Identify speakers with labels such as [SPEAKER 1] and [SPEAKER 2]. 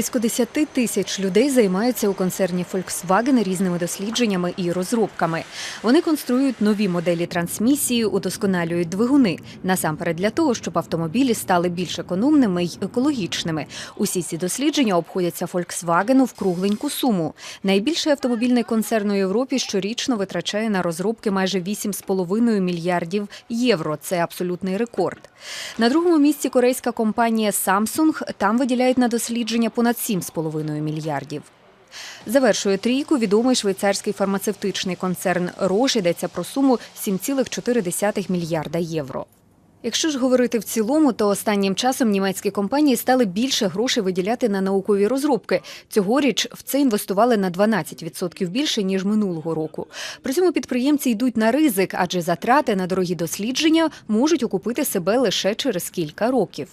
[SPEAKER 1] Близько 10 тисяч людей займаються у концерні Volkswagen різними дослідженнями і розробками. Вони конструюють нові моделі трансмісії, удосконалюють двигуни насамперед для того, щоб автомобілі стали більш економними й екологічними. Усі ці дослідження обходяться Volkswagen в кругленьку суму. Найбільший автомобільний концерн у Європі щорічно витрачає на розробки майже 8,5 мільярдів євро. Це абсолютний рекорд. На другому місці корейська компанія Samsung. Там виділяють на дослідження понад 7,5 мільярдів. Завершує трійку відомий швейцарський фармацевтичний концерн Рош. Йдеться про суму 7,4 мільярда євро. Якщо ж говорити в цілому, то останнім часом німецькі компанії стали більше грошей виділяти на наукові розробки. Цьогоріч в це інвестували на 12% більше ніж минулого року. При цьому підприємці йдуть на ризик, адже затрати на дорогі дослідження можуть окупити себе лише через кілька років.